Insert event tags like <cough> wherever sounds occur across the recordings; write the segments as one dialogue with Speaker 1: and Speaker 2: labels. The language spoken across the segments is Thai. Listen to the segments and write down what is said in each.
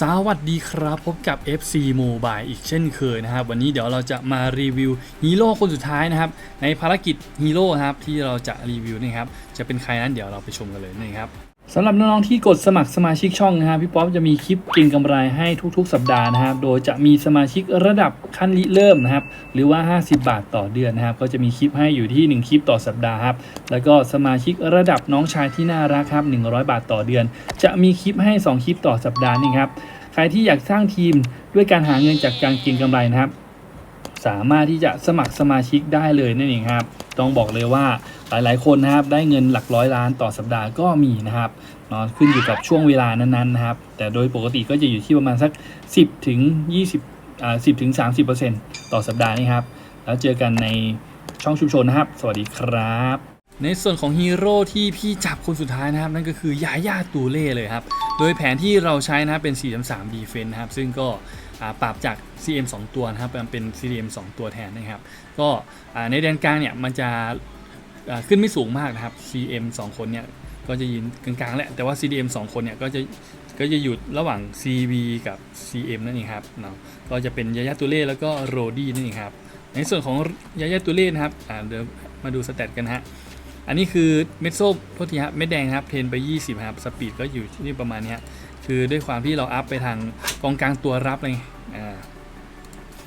Speaker 1: สวัสดีครับพบกับ FC Mobile อีกเช่นเคยนะครับ วันนี้เดี๋ยวเราจะมารีวิวฮีโร่คนสุดท้ายนะครับ ในภารกิจฮีโร่ครับที่เราจะรีวิวนะครับ จะเป็นใครนั้นเดี๋ยวเราไปชมกันเลยนะครับ สำหรับน้องๆที่กดสมัครสมาชิกช่องนะครับพี่ป๊อปจะมีคลิปเกินกำไรให้ทุกๆ สัปดาห์นะครับโดยจะมีสมาชิกระดับขั้นริเริ่มนะครับหรือว่า 50 บาทต่อเดือนนะครับก็จะมีคลิปให้อยู่ที่ 1 คลิปต่อสัปดาห์ครับแล้วก็สมาชิกระดับน้องชายที่น่ารักครับ100 บาทต่อเดือน จะมีคลิปให้ 2 คลิปต่อสัปดาห์นี่ครับใครที่อยากสร้างทีมด้วยการหาเงินจากการเก็งกำไรนะครับ สามารถที่จะสมัครสมาชิกได้เลยนั่นเองครับ ต้องบอกเลยว่าหลายๆ คนนะครับได้เงินหลักร้อยล้านต่อสัปดาห์ก็มีนะครับเนอนขึ้นอยู่กับช่วงเวลานั้นๆนะครับ แต่โดยปกติก็จะอยู่ที่ประมาณสัก 10ถึง20อ่า10ถึง30%ต่อสัปดาห์นี่ครับ แล้วเจอกันในช่องชุมชนนะครับ สวัสดีครับ ในส่วนของฮีโร่ที่พี่จับคนสุดท้ายนะครับ นั่นก็คือยาย่าตูเล่เลยครับ โดยแผนที่เราใช้นะครับเป็น 4-3 defense นะครับ ซึ่งก็ ปรับจาก CM 2 ตัวนะครับเป็น CDM 2 ตัวแทนนะครับ ก็ในแดนกลางเนี่ยมันจะขึ้นไม่สูงมากนะครับ CM 2 คนเนี่ยก็จะยืนกลางๆแหละแต่ว่า CDM 2 คนเนี่ยก็จะก็จะอยู่ระหว่าง CB กับ CM นั่นเองครับเนาะก็จะเป็นยายาตูเล่แล้วก็โรดี้นั่นเองครับในส่วนของยายาตูเล่นะครับเดี๋ยวมาดูสเตตกันฮะอันนี้คือเม็ดส้มโทษทีครับเม็ดแดงครับเทนไป 20ครับสปีดก็อยู่ที่ประมาณนี้ฮะ คือด้วยความที่เราอัพไปทางกองกลางตัวรับเลยอ่า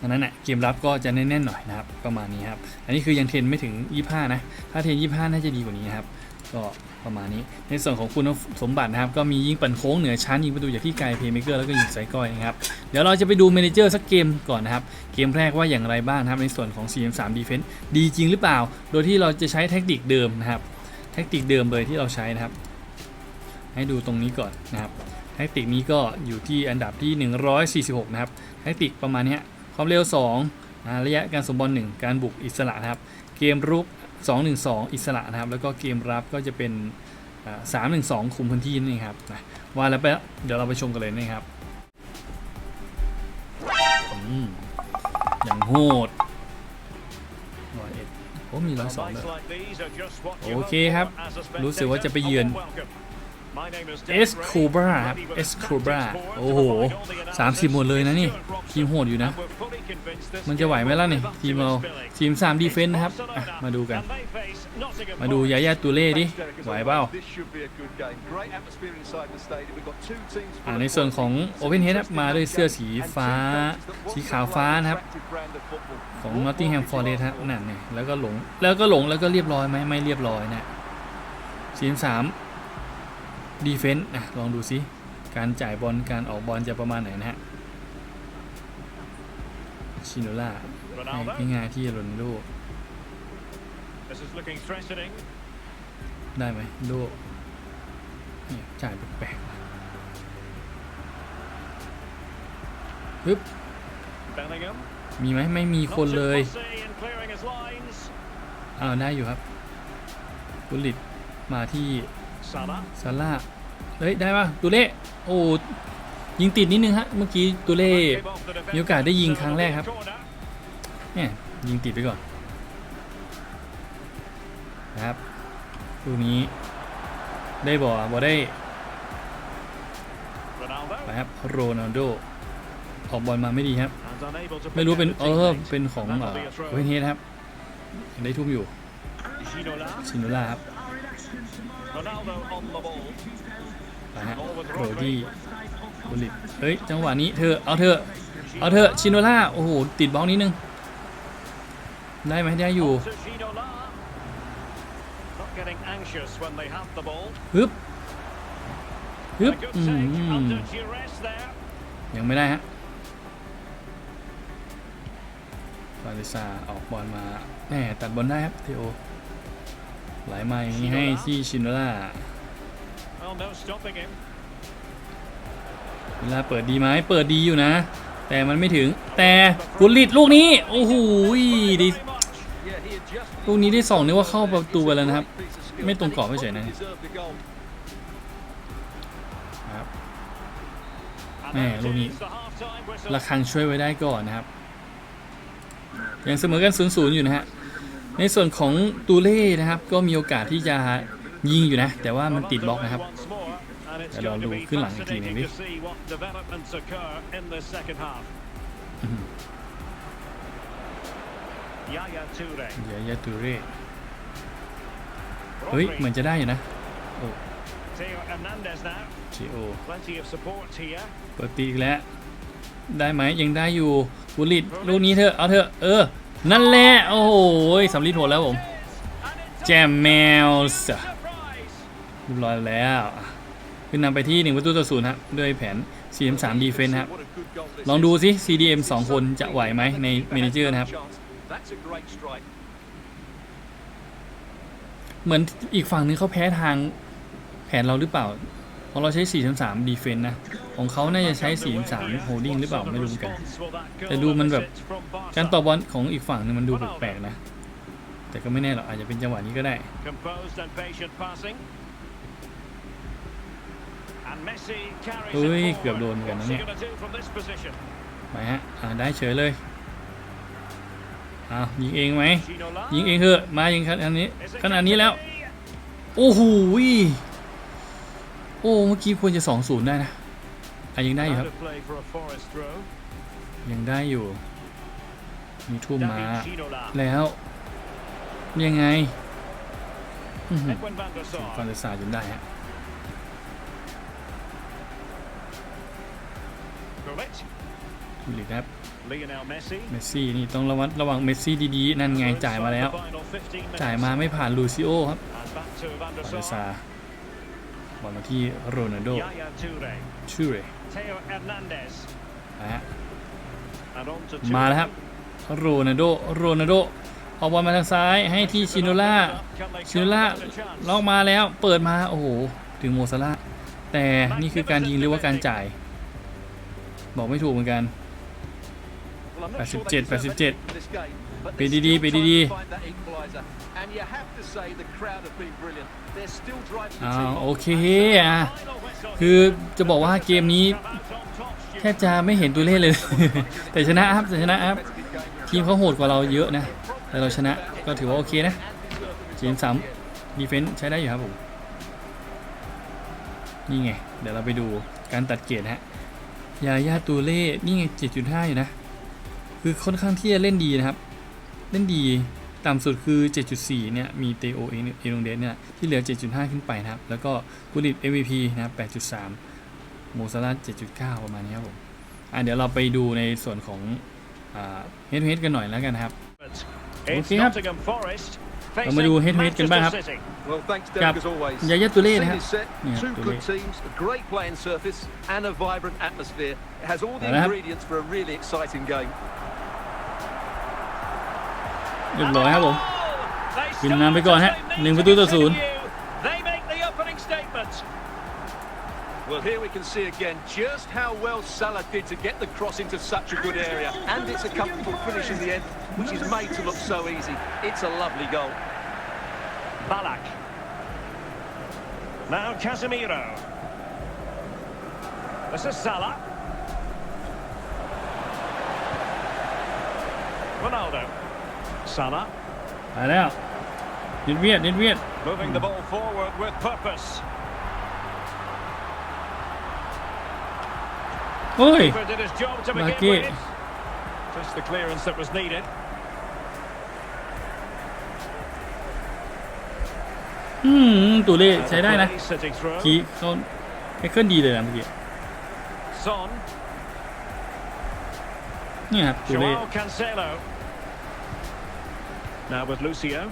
Speaker 1: อันนั้นแหละเกมรับก็จะแน่นๆหน่อยนะครับประมาณนี้ครับ อันนี้คือยังเทรนไม่ถึง 25 นะ ถ้าเทรน 25 น่าจะดีกว่านี้นะครับ ก็ประมาณนี้ ในส่วนของคุณสมบัตินะครับ ก็มียิงปั่นโค้งเหนือชั้นยิงประตูจากที่ไกลเพย์เมเกอร์แล้วก็ยิงไซก้อยนะครับ เดี๋ยวเราจะไปดูเมนเจอร์สักเกมก่อนนะครับ เกมแรกว่าอย่างไรบ้างครับในส่วนของ CM3 Defense ดีจริงหรือเปล่า โดยที่เราจะใช้แทคติกเดิมนะครับ แทคติกเดิมเลยที่เราใช้นะครับ ให้ดูตรงนี้ก่อนนะครับ แทคติกนี้ก็อยู่ที่อันดับที่ 146 นะครับแทคติกประมาณนี้ความเร็ว2นะระยะการสมบอล1การบุกอิสระนะครับ เกมรุก 212 อิสระนะครับ แล้วก็เกมรับก็จะเป็น312 คุมพื้นที่นี่ครับนะว่าแล้วไปเดี๋ยวเราไปชมกันเลยนะครับอย่างโหดร้อยเอ็ดโอ้มีร้อยสองด้วยโอเคครับ รู้สึกว่าจะไปเยือน เอสโคบราครับเอสโคบราโอ้โห30หมดเลยนะนี่ ทีมโหดอยู่นะ มันจะไหวไหมล่ะนี่ทีมเราทีม3ดีเฟนส์นะครับ มาดูกัน มาดูยายาตูเล่ดิ ไหวเปล่าอ่าในส่วนของ Open Head ครับมาด้วยเสื้อสีฟ้า สีขาวฟ้านะครับ ของ Nottingham Forest ครับนั่นไงแล้วก็หลงแล้วก็หลงแล้วก็เรียบร้อยไหมไม่เรียบร้อยนะทีมสาม ดีเฟนต์นะลองดูซิ การจ่ายบอลการออกบอลจะประมาณไหนนะฮะ ชิโนล่าให้ง่ายๆที่โรนลโดได้ไหมโดเนี่ยจ่ายแปลกๆปึ๊บมีไหมไม่มีคนเลยอ้าวได้อยู่ครับกุลิตมาที่ ซาร่าเฮ้ย ได้ป่ะตูเล่โอ้ยิงติดนิดนึงฮะ เมื่อกี้ตูเล่มีโอกาสได้ยิงครั้งแรกครับเนี่ยยิงติดไปก่อนนะครับลูกนี้ได้บอลบอลได้ไปครับโรนัลโดออกบอลมาไม่ดีครับ ไม่รู้เป็นเออเป็นของเออเวนเฮดครับได้ทุ่มอยู่ชินโนล่าครับ ไปฮะโรดี้บุลิตเฮ้ย จังหวะนี้เธอ เอาเธอ เอาเธอ ชิโนล่า โอ้โห ติดบล็อกนิดนึง ได้ไหมได้อยู่ฮึบฮึบอืมยังไม่ได้ฮะฟาริซาออกบอลมาแหมตัดบอลได้ครับเทโอ ไหลมาอย่างนี้ให้ที่ชินโนล่าเวลาเปิดดีไหมเปิดดีอยู่นะ แต่มันไม่ถึงแต่กุลิตลูกนี้ โอ้โหดีลูกนี้ได้สองนึกว่าเข้าประตูไปแล้วนะครับ ไม่ตรงกรอบเฉยๆนะนะครับแม่ลูกนี้ระคังช่วยไว้ได้ก่อนนะครับ ยังเสมอกัน0ูนย์อยู่นะฮะ ในส่วนของตูเล่นะครับก็มีโอกาสที่จะยิงอยู่นะ แต่ว่ามันติดบล็อกนะครับ
Speaker 2: เดี๋ยวเราดูขึ้นหลังอีกทีหนึงดิ
Speaker 1: อื้อหือ
Speaker 2: ยายาตูเร
Speaker 1: เดี๋ยวยาตูเร่เฮ้ย เหมือนจะได้อยู่นะโอ้
Speaker 2: Theo Hernandez now
Speaker 1: จีโอ
Speaker 2: plenty of support here
Speaker 1: เปิดตีอีกแล้ว ได้ไหมยังได้อยู่บุลิตลูกนี้เถอะเอาเถอะเออ นั่นแหละ โอ้โหสำลีโหดแล้วผม แจมแมวส์เรียบร้อยแล้วขึ้นนำไปที่1ประตูต่อศูนย์ครับด้วยแผน4-3ดีเฟนส์ครับ ลองดูสิ CDM 2 คนจะไหวไหมในเมเนเจอร์นะครับ เหมือนอีกฝั่งนึงเขาแพ้ทางแผนเราหรือเปล่า ของเราใช้ 4-3ดีเฟนส์นะ ของเขาน่าจะใช้ 4-3โฮดดิ้งหรือเปล่า ไม่รู้เหมือนกัน แต่ดูมันแบบการต่อบอลของอีกฝั่งนึงมันดูแปลกๆนะ แต่ก็ไม่แน่หรอกอาจจะเป็นจังหวะนี้ก็ได้
Speaker 2: Composed and patient passing. And Messi carries
Speaker 1: เฮ้ย
Speaker 2: it
Speaker 1: เกือบโดน
Speaker 2: forward.
Speaker 1: เหมือนกันนะ
Speaker 2: What's he
Speaker 1: เนี่ย
Speaker 2: gonna do from this position?
Speaker 1: ไปฮะอ่าได้เฉยเลยอ้าวยิงเองไหม
Speaker 2: Ginola.
Speaker 1: ยิงเองเถอะมายิงขนาดนี้
Speaker 2: Is it
Speaker 1: ขนาดนี้แล้ว
Speaker 2: Kennedy?
Speaker 1: โอ้โหย โอ้เมื่อกี้ควรจะสองศูนย์ได้นะอะยังได้อยู่ครับ
Speaker 2: Out of play for a Forest throw.
Speaker 1: ยังได้อยู่ มีทุ่มมา
Speaker 2: David Ginola.
Speaker 1: แล้ว ยังไงอื้อหือ
Speaker 2: Edwin van der
Speaker 1: ฟั
Speaker 2: Sar.
Speaker 1: นเดซาจนได้ฮะ
Speaker 2: Gullit.
Speaker 1: ดูลิครับ
Speaker 2: Lionel Messi.
Speaker 1: เมสซี่นี่ต้องระวังระวังเมสซี่ดีๆ นั่นไงจ่ายมาแล้ว
Speaker 2: The final 15
Speaker 1: จ่าย
Speaker 2: minutes.
Speaker 1: มาไม่ผ่านลูซิโอครับ
Speaker 2: And back to Van der
Speaker 1: ฟันเดซา
Speaker 2: Sar.
Speaker 1: บอลมาที่โรนัลโด
Speaker 2: Yaya Toure.
Speaker 1: ชื่อเลย
Speaker 2: Theo Hernandez.
Speaker 1: ไปฮะ
Speaker 2: And on to
Speaker 1: มา
Speaker 2: Toure.
Speaker 1: แล้วครับโรนัลโดโรนัลโดเอาบอลมาทางซ้ายให้ที่ชิโนล่า
Speaker 2: Can they
Speaker 1: ชิโน
Speaker 2: come
Speaker 1: ล่า
Speaker 2: with a chance?
Speaker 1: ล็อกมาแล้วเปิดมาโอ้โหถึงโมซาร่าแต่นี่คือการยิงหรือว่าการจ่าย บอกไม่ถูกเหมือนกัน
Speaker 3: Well, I'm not sure
Speaker 1: 87
Speaker 3: they deserve
Speaker 1: 87
Speaker 3: anything from this game, but
Speaker 1: ไป
Speaker 3: they're
Speaker 1: ดีๆ
Speaker 3: still
Speaker 1: ไป
Speaker 3: trying
Speaker 1: ดี
Speaker 3: to find that equaliser. And you have to say the crowd have been brilliant. They're still driving
Speaker 1: ๆ
Speaker 3: the
Speaker 1: อ้า
Speaker 3: team
Speaker 1: ว
Speaker 3: on.
Speaker 1: โอเคอะ
Speaker 2: Final whistle
Speaker 1: คือจะบอกว่าเกมนี้
Speaker 2: come out on top,
Speaker 1: แท
Speaker 2: Stuart.
Speaker 1: บจะไม่เห็นตัวเลขเลย แต่ชนะครับแต่ชนะครับทีมเขาโหดกว่าเราเยอะนะ แต่เราชนะก็ถือว่าโอเคนะทีมสามดีเฟนส์ใช้ได้อยู่ครับผมนี่ไง เดี๋ยวเราไปดูการตัดเกรดฮะยาย่าตูเล่นี่ไง 7.5 อยู่นะ คือค่อนข้างที่จะเล่นดีนะครับ เล่นดีต่ำสุดคือ 7.4 เนี่ย มีเตโอเอเอลงเดสเนี่ย ที่เหลือ 7.5 ขึ้นไปนะครับ แล้วก็กุลิต MVP นะครับ 8.3 โมซาร่า7.9 ประมาณนี้ครับผม อะ เดี๋ยวเราไปดูในส่วนของเฮดเฮดกันหน่อยแล้วกันนะครับ
Speaker 2: It's
Speaker 1: Okay, ครับ
Speaker 2: Nottingham Forest
Speaker 1: เรามาดู
Speaker 2: facing
Speaker 1: เฮดเฮดกันบ้างครับ
Speaker 2: Manchester City.
Speaker 3: Well, thanks,
Speaker 1: Gặp
Speaker 3: Derek, as always.
Speaker 1: ยาย่าตูเล่นะ
Speaker 3: Scene
Speaker 1: ครับ
Speaker 3: is set,
Speaker 1: Yeah,
Speaker 3: two
Speaker 1: Toure.
Speaker 3: good teams, a great playing surface, and
Speaker 1: เรียบร้อยครับผม
Speaker 2: They
Speaker 1: ขึ้นนำไปก่อนฮะ
Speaker 2: start
Speaker 1: หนึ่งประตูต่อศูนย์
Speaker 2: They make the opening statement.
Speaker 3: Well, here we can see again just how well Salah did to get the cross into such a good area. And it's a comfortable finish in the end, which is made to look so easy. It's a lovely goal.
Speaker 2: Balak. Now Casemiro. This is Salah. Ronaldo. Salah
Speaker 1: ไปแล้วเด็ดเวียดเด็ดเวียด
Speaker 2: moving the ball forward with purpose.
Speaker 1: เฮ้ย
Speaker 2: Keeper did his job to begin
Speaker 1: Lucky.
Speaker 2: with. Just the clearance that was needed.
Speaker 1: อืมตูเล่ใช้ได้นะ
Speaker 2: Play Sitting through.
Speaker 1: คีเขาไมเคิลดีเลยนะเมื่อกี้
Speaker 2: Son.
Speaker 1: นี่ครับตูเล่
Speaker 2: Joao Cancelo. Now with Lucio.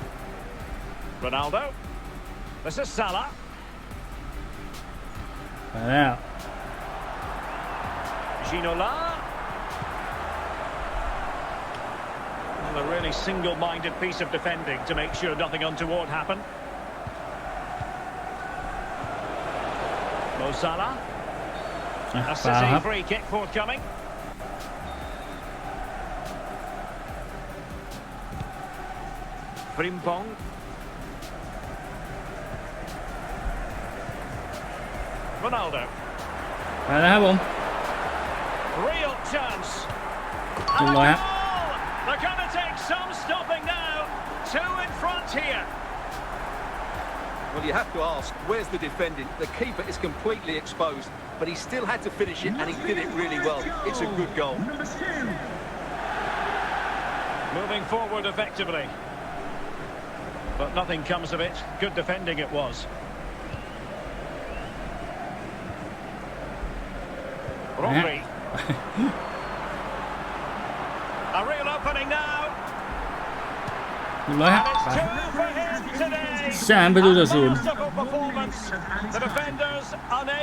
Speaker 2: Ronaldo. This is Salah.
Speaker 1: And out.
Speaker 2: Ginola. Well, a really single-minded piece of defending to make sure nothing untoward happened. Mo Salah.
Speaker 1: Ah,
Speaker 2: a free kick forthcoming. Frimpong. Ronaldo.
Speaker 1: มาแล้วครับผม
Speaker 2: Real chance.
Speaker 1: เรี
Speaker 2: ย
Speaker 1: บ
Speaker 2: ร้อยครับ They're going to take some stopping now. Two in front here.
Speaker 3: Well, you have to ask, where's the defending? The keeper is completely exposed, but he still had to finish it, and he did it really well. It's a good goal.
Speaker 2: Moving forward effectively But nothing comes of it. Good defending it was. Rodri. <laughs> A real opening now.
Speaker 1: เรียบร้อยครับ
Speaker 2: And
Speaker 1: ไป
Speaker 2: it's two for him today.
Speaker 1: สามประตูต่อศูนย์
Speaker 2: A masterful performance. The defenders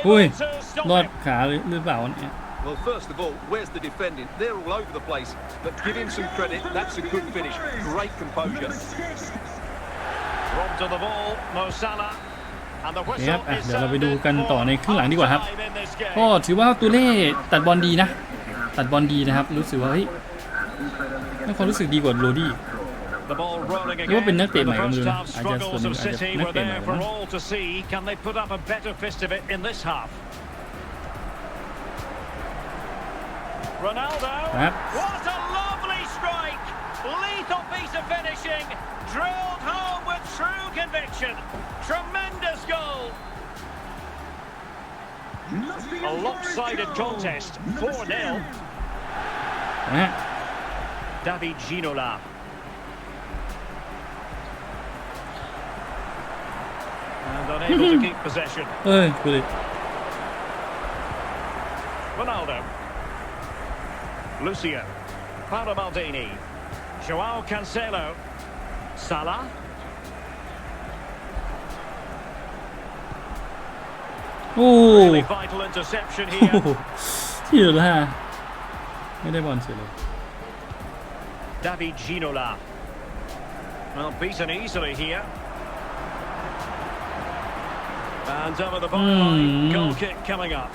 Speaker 1: อุ้ย
Speaker 2: unable to stop
Speaker 1: รอด
Speaker 2: him.
Speaker 1: ขาหรือหรือเปล่าเนี่ย
Speaker 3: Well, first of all, where's the defending? They're all over the place, but give him some credit. That's a good finish. Great composure.
Speaker 2: Robbed to the ball, Mo Salah. And the
Speaker 1: นี่ครับ
Speaker 2: whistle
Speaker 1: อะ
Speaker 2: is
Speaker 1: เดี๋ยวเราไปดู
Speaker 2: sounded
Speaker 1: กันต่อในครึ่งหลังดีกว่าครับ
Speaker 2: for time in this game.
Speaker 1: ก็ถือว่าตูเล่ตัดบอลดีนะ ตัดบอลดีนะครับ รู้สึกว่าเฮ้ยให้ความรู้สึกดีกว่าโรดี้
Speaker 2: The ball rolling
Speaker 1: หรือว่า
Speaker 2: again.
Speaker 1: เป็นนักเตะใหม่
Speaker 2: The
Speaker 1: ก็ไม่รู้
Speaker 2: first
Speaker 1: นะ
Speaker 2: half
Speaker 1: อาจจะส่วน
Speaker 2: struggles
Speaker 1: หนึ่ง
Speaker 2: of
Speaker 1: อาจจะ
Speaker 2: City
Speaker 1: นัก
Speaker 2: were
Speaker 1: เตะใหม่
Speaker 2: there
Speaker 1: ก็
Speaker 2: for
Speaker 1: นะ
Speaker 2: all to see. Lethal piece of finishing, drilled home with true conviction. Tremendous goal. A lopsided contest,
Speaker 1: 4-0. Yeah.
Speaker 2: David Ginola. And unable to mm-hmm. keep possession.
Speaker 1: Ay, really.
Speaker 2: Ronaldo. Lucio. Paolo Maldini. Joao Cancelo. Salah.
Speaker 1: โอ้
Speaker 2: Really vital interception
Speaker 1: โอ้โห
Speaker 2: here. <laughs>
Speaker 1: ที่เหลือฮะไม่ได้บอลเสียเลย
Speaker 2: David Ginola. Well, beaten easily here. And over the byline,
Speaker 1: Hmm.
Speaker 2: goal kick coming up.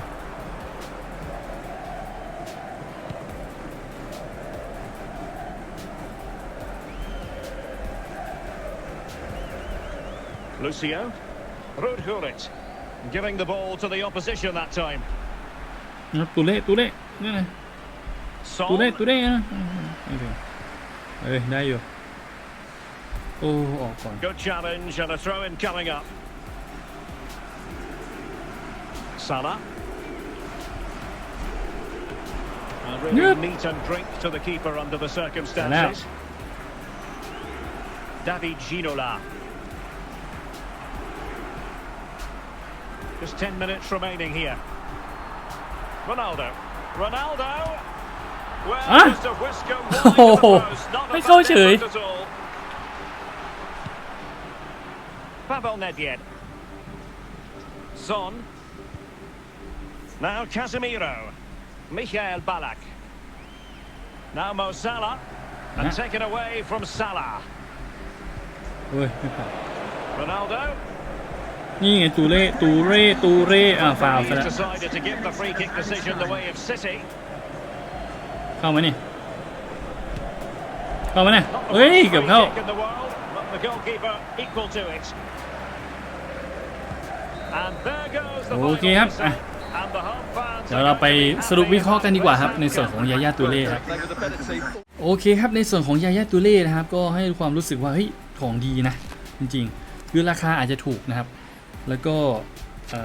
Speaker 2: Lucio. Ruud Gullit giving the ball to the opposition that time.
Speaker 1: นะตูเล่ตูเล่นี่ไงตูเล่
Speaker 2: Son.
Speaker 1: ตูเล่นะไม่ถึงเอ้ยได้อยู่ โอ้ ออกก่อน
Speaker 2: Good challenge and a throw in coming up. Salah. And really
Speaker 1: Yep.
Speaker 2: meat and drink to the keeper under the circumstances. David Ginola. Just 10 minutes remaining here. Ronaldo. Ronaldo. Well,
Speaker 1: ah.
Speaker 2: just a whisker <laughs>
Speaker 1: oh.
Speaker 2: of the post. Not a bad at all. Pavel Nedved. Son. Now Casemiro. Michael Balak. Now Mo Salah. And taken away from Salah. Ronaldo.
Speaker 1: นี่ไงตูเล่ตูเร่ตูเร่อ่าฟาวซะ
Speaker 2: He's
Speaker 1: แล้ว
Speaker 2: decided to give the free kick decision the way of City.
Speaker 1: เข้ามานี่เข้ามาเนี่ย
Speaker 2: Not the
Speaker 1: เฮ้ย
Speaker 2: worst
Speaker 1: เกือบ
Speaker 2: free
Speaker 1: เข้า
Speaker 2: kick in the world, but the goalkeeper equal to it. And there goes the
Speaker 1: โอเคครับ
Speaker 2: final
Speaker 1: อะ
Speaker 2: whistle. And the home fans
Speaker 1: เดี๋ยวเราไปสรุปวิเคราะห์กันดีกว่าครับ ในส่วนของยาย่าตูเล่ครับ
Speaker 3: They were the better team.
Speaker 1: โอเคครับในส่วนของยาย่าตูเล่นะครับ ก็ให้ความรู้สึกว่าเฮ้ยของดีนะ จริง ๆ คือราคาอาจจะถูกนะครับ แล้วก็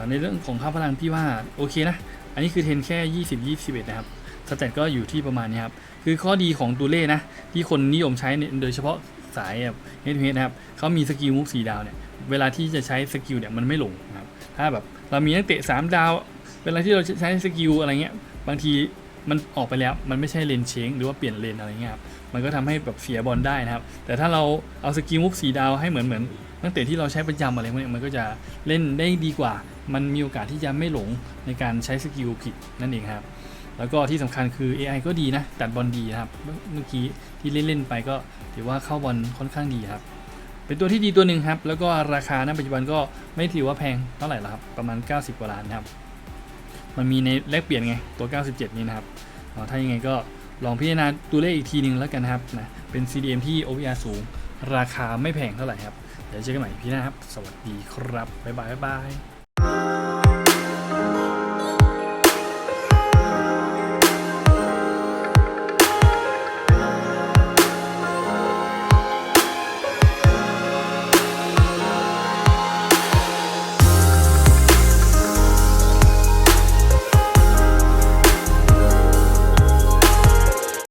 Speaker 1: ในเรื่องของค่าพลังพี่ว่าโอเคนะ อันนี้คือเทนแค่ 20 21 นะครับสแตทก็อยู่ที่ประมาณนี้ครับ คือข้อดีของตูเล่นะ ที่คนนิยมใช้เนี่ยโดยเฉพาะสายแบบเฮดเฮดนะครับเขามีสกิลมุกสีดาวเนี่ยเวลาที่จะใช้สกิลเนี่ยมันไม่หลงนะครับถ้าแบบเรามีนักเตะ 3 ดาว เวลาที่เราใช้สกิลอะไรเงี้ยบางทีมันออกไปแล้วมันไม่ใช่เลนเชงหรือว่าเปลี่ยนเลนอะไรเงี้ยครับมันก็ทำให้แบบเสียบอลได้นะครับ แต่ถ้าเราเอาสกิลมุกสีดาวให้เหมือนเหมือน นักเตะที่เราใช้ประจำอะไรพวกนี้มันก็จะเล่นได้ดีกว่า มันมีโอกาสที่จะไม่หลงในการใช้สกิลผิดนั่นเองครับ แล้วก็ที่สำคัญคือ AI ก็ดีนะตัดบอลดีครับ เมื่อกี้ที่เล่นๆไปก็ถือว่าเข้าบอลค่อนข้างดีครับ เป็นตัวที่ดีตัวหนึ่งครับ แล้วก็ราคาณปัจจุบันก็ไม่ถือว่าแพงเท่าไหร่ละครับ ประมาณ 90 กว่าล้านครับ มันมีในแลกเปลี่ยนไงตัว 97 นี้นะครับถ้ายังไงก็ลองพิจารณาตัวเลขอีกทีหนึ่งแล้วกันนะครับนะเป็น CDM ที่ OVR สูง ราคาไม่แพงเท่าไหร่ครับ เดี๋ยวเจอกันใหม่พี่นะครับ สวัสดีครับ บ๊ายบายบ๊ายบาย